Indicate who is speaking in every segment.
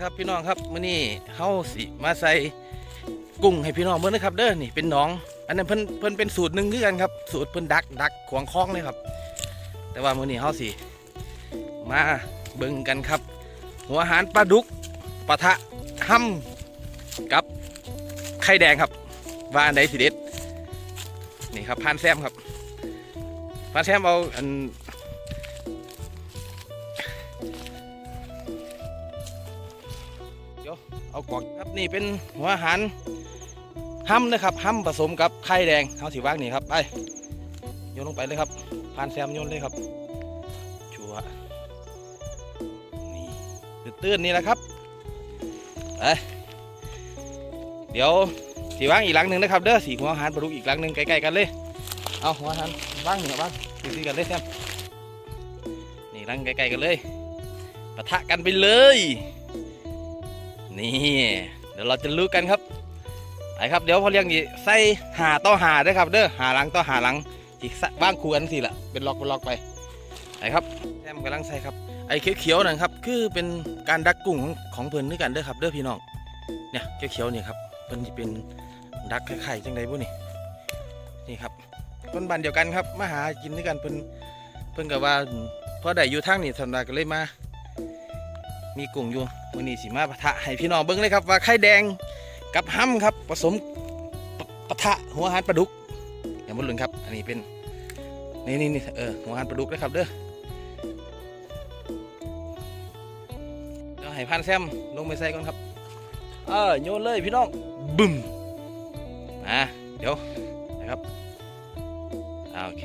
Speaker 1: ครับพี่น้องครับมื้อนี้เฮาสิมาใส่กุ้งให้พี่น้องเบิ่งนะครับ เด้อนี่เป็นหนอง อันนั้นเพิ่นเพิ่นเป็นสูตรหนึ่งคือกันครับ สูตรเพิ่นดักดักขวางคล้องเลยครับ แต่ว่ามื้อนี้เฮาสิมาเบิ่งกันครับ หัวอาหารปลาดุกปะทะห้ำกับไข่แดงครับว่าอันใดสิเด็ดนี่ครับพานแซมครับพานแซมเอาอัน เอากวางครับนี่เป็นหัวอาหารห้ำนะครับห้ำผสมกับไข่แดงเอาสีว่างนี่ครับไปโยนลงไปเลยครับพานแซมโยนเลยครับชัวนี่ตื้นๆนี่แหละครับไปเดี๋ยวสีว่างอีกหลังหนึ่งนะครับเด้อสีหัวอาหารปลาดุกอีกหลังหนึ่งใกล้ๆกันเลยเอาหัวอาหารว่างหนึ่งว่างตีๆกันเลยแซมนี่หลังใกล้ๆกันเลยปะทะกันไปเลย นี่ เดี๋ยวเราจะรู้กันครับไปครับเดี๋ยวพอเลี้ยงอีใส่หาต่อหาด้วยครับ เด้อหาหลังต่อหาหลังอีกบ้างคูกันสิละเป็นล็อกเป็นล็อกไปไปครับแซมกำลังใส่ครับไอ้เขียวๆนั่นครับคือเป็นการดักกุ้งของของเพิ่นด้วยกันเด้อครับเด้อพี่น้องเนี่ยเขียวๆนี่ครับเพิ่นจะเป็นดักไข่จังใดบุนี่นี่ครับคนบ้านเดียวกันครับมาหากินด้วยกันเพิ่นเพิ่นกับว่าพอได้อยู่ทางนี่สันดาก็เลยมา มีกุ้งอยู่วันนี้สิมาปะทะให้พี่น้องเบิ้งเลยครับว่าไข่แดงกับห้ำครับผสมปะปะทะหัวหารปลาดุกอย่ามุดลุนครับ อันนี้เป็นนี่นี่นี่เออหัวหารปลาดุกนะครับเด้อเดี๋ยวให้พันแซมลงไปใส่ก่อนครับ เออโยนเลยพี่น้องบึ้มอะเดี๋ยวนะครับอ่าโอเค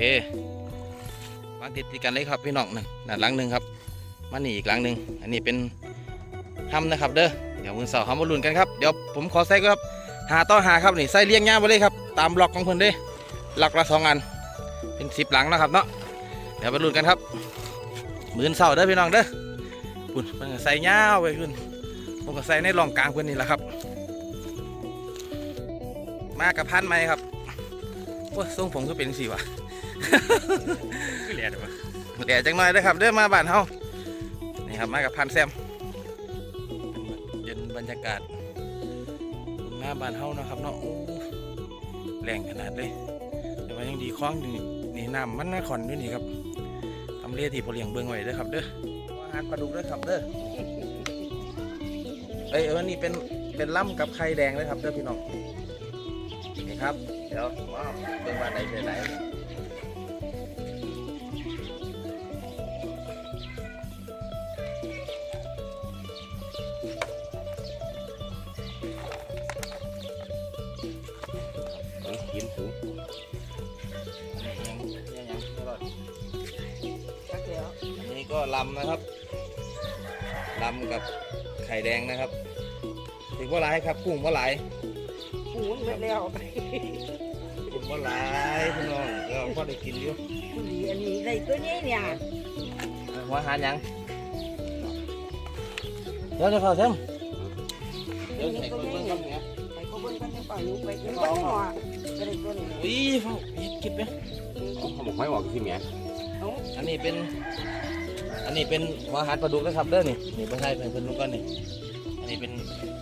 Speaker 1: วางติดติดกันเลยครับพี่น้องนั่นด้านหลังหนึ่งครับ มานี่อีกหลังหนึ่งอันนี้เป็นห้ำนะครับเด้อเดี๋ยวมือเสาห้ำบอลลูนกันครับเดี๋ยวผมขอใส่ก็ครับหาต่อหาครับนี่ใส่เลี้ยงย่างไปเลยครับตามล็อกของเพิ่นเด้ล็อกละสองอันเป็นสิบหลังนะครับเนาะเดี๋ยวบอลลูนกันครับมือเสาเด้อพี่น้องเด้อปุ่นมันก็ใส่ย่าวไปขึ้นผมก็ใส่ในร่องกลางเพื่อนนี่แหละครับ มากับพันไหมครับโอ้ยทรงผมก็เป็นสีวะ
Speaker 2: คือแหล่ได้ปะ
Speaker 1: เดี๋ยวจังหน่อยเด้อครับเด้อมาบ้านเฮา นี่ครับมากับพันแซมเป็นบรรยากาศหน้าบ้านเฮานะครับเนาะแรงขนาดเลย แต่ว่ายังดีคล้องนี่นี่น้ำมันน่าขอนด้วยนี่ครับทำเลที่พอเลี้ยงเบิ่งไว้เด้อครับเด้ออาหารปลาดุกเด้อครับเด้อเอ้ยเออนี่เป็นเป็นล่ำกับไข่แดงเลยครับเด้อพี่น้องนี่ครับ เดี๋ยวมาเบิ่งว่าใดเป็นไหน ลำนะครับลำกับไข่แดงนะครับถึงว่าหลายครับกุ้งว่าหลาย
Speaker 3: หูนไปแล้วไป
Speaker 1: กุ้งว่าหลายพี่น้องก็พอได้กินอยู่
Speaker 3: ผู้ดีอันนี้ได้ตัวนี้เนี่ย
Speaker 1: หัวอาหารยังเดี๋ยวจะพอเซมเดี๋ยวใส่กุ้งเบิ้งครับเนี่ย
Speaker 3: ไปเขาเบิ่งกันยังเปล่าอยู่ไปกินก็หัวก็ได้ตัวนี้
Speaker 1: อุ้ยฟ้าอีกคิดไหม
Speaker 2: เอาหมกไม้ออกที่เมีย
Speaker 1: อันนี้เป็น อันนี้เป็นหัวาหารปลาดุกนะครับเด้อนี่นี่ไม่ใช่เป็นเป็นลูกก้อนนี่อันนี้เป็น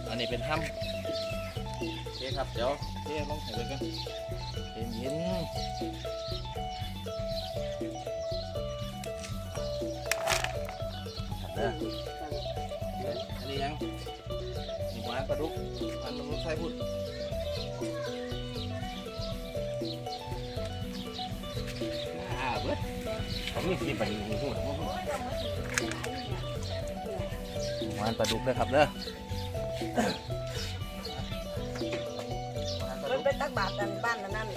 Speaker 1: อันนี้เป็นห้ำโอเคครับเดี๋ยวเดี๋ยวลองใส่ไปกันเย็นเย็นเด้ออันนี้ยังนี่หัวาหารปลาดุกอันนู้นใส่พูด
Speaker 2: ผมมีสิบปันนี้พูด
Speaker 1: หัวอาหารปลาดุกเด้อครับเด้อหัวอาหารปลา
Speaker 3: มัน
Speaker 1: ดุก
Speaker 3: ไปตักบาตรกันบ้านนั่น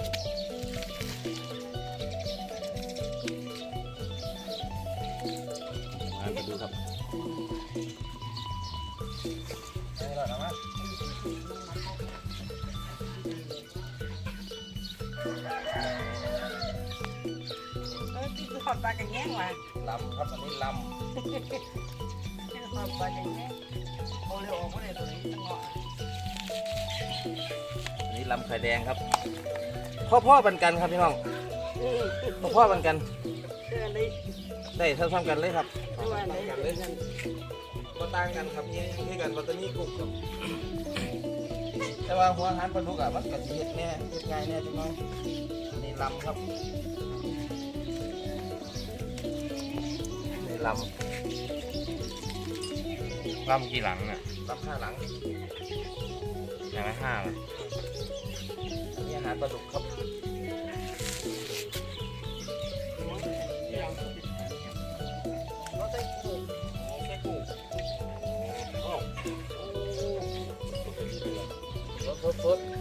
Speaker 1: มาไปดูครับได้แล้วนะ
Speaker 3: ออที่คือหอดปลากันแย่งว่ะ
Speaker 1: ลำครับอันนี้ล
Speaker 3: ที่หอดปลากันแย่งโอเลี้ยวออกก็ได้ตัวนี้ตั้งหอำ
Speaker 1: อันนี้ลำไข่แดงครับ พ่อพ่อๆบันกันครับพี่น้อง
Speaker 3: นี่
Speaker 1: พ่อพ่อๆบันกัน
Speaker 3: เตือนเลย
Speaker 1: ได้เท่าๆกันเลยครับ
Speaker 3: ตัวไหน
Speaker 1: กัน
Speaker 3: เล
Speaker 1: เลยยมาต่างกันครับเนี่ยยังคือกันปัตตานีกลุ่มครับ แต่ว่าหัวอาหารปลาดุกอะมันก็สิเฮ็ดแน่เฮ็ดง่ายแน่จังน้อยอันนี่ลำครับ นี่ล
Speaker 2: ลำกี่หลังน่ะำ
Speaker 1: ลำห้าหลัง
Speaker 2: อย่างละห้าเลย
Speaker 1: อันนี้อาหารปลาดุกครับ
Speaker 3: เราใส่กุ้ง
Speaker 1: แค่กุ้งโอ้สดส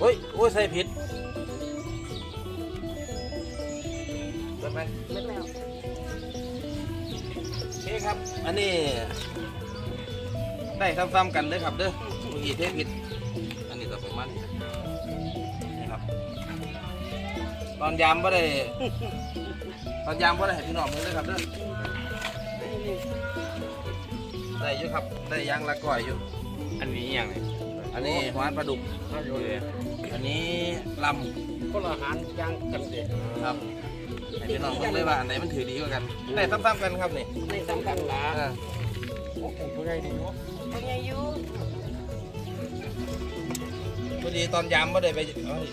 Speaker 1: เฮ้ยโอ้ยใส่ผิดเปิดไหม
Speaker 3: เล็กแล้ว
Speaker 1: โอเคครับ อันนี้ ได้ซ้ำๆกันเลยครับเด้อเมื่อกี้เทผิด อันนี้ก็ประมาณนี้นี่ครับ ตอนยามก็ได้ ตอนยามก็ได้ให้พี่น้องมึงเลยครับเด้อได้อยู่ครับ ได้ยางละก้อยอยู่
Speaker 2: อันนี้อย่างไร
Speaker 1: อันนี้หวานปลาดุก
Speaker 2: ข้าวโยเลย
Speaker 1: อันนี้ล
Speaker 2: คนละอาหารย่างกันเด็ดำ
Speaker 1: ครับให้พี่น้องเบิ่งเลยว่าอันไหนมันถือดีกว่ากันได้ซ้ำๆกันครับนี่
Speaker 3: ใน
Speaker 2: สำคัญละ
Speaker 1: อ่า
Speaker 2: โอ้โหตัวใหญ่ดีวะ
Speaker 3: เป็นไงอยู่
Speaker 1: พอดีตอนยามไม่ได้ไปเอ้ย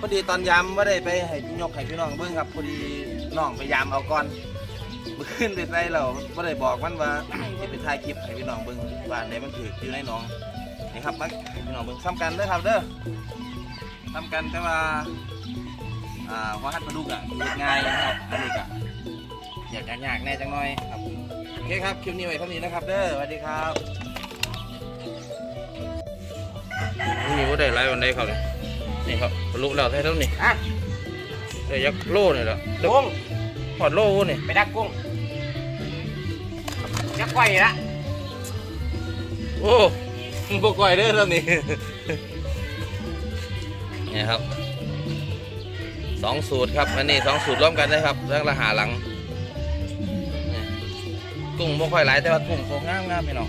Speaker 1: พอดีตอนยามไม่ได้ไปให้พี่ยกให้พี่น้องเบิ่งครับพอดีน้องไปยามเอาก่อน เมื่อคืนไปใส่เราไม่ได้บอกมันว่าจะไปถ่ายคลิปให้พี่น้องเบิ่งว่าอันไหนมันถืออยู่ในหน้องนี่ครับมันให้พี่น้องเบิ่งซ้ำกันเด้อครับเด้อซ้ำกันแต่ว่าอ่าว่าหัดปลาดุกอะเฮ็ดง่ายนะครับอันนี้ก็อยากยากๆแน่จังหน่อยครับโอเคครับคลิปนี้ไว้เท่านี้นะครับ เด้อสวัสดีครับนี่ว่าได้หลายวันได้เขาเลยนี่ครับบรรลุแล้วได้เท่านี้
Speaker 2: อะ
Speaker 1: ได้ยักโลนี่แหละ
Speaker 2: กุ้ง
Speaker 1: พอดโลวุ้นนี่
Speaker 2: ไปดักกุ้ง จะกษ์ไข่ละ
Speaker 1: โอ้บกไยเด้อเท่านี้นี่ครับสองสูตรครับอันนี้สองสูตรร่วมกันได้ครับเรื่องละหาหลังนี่กุ้งบ่ค่อยหลายแต่ว่ากุ้งโคงงามงามพี่น้อง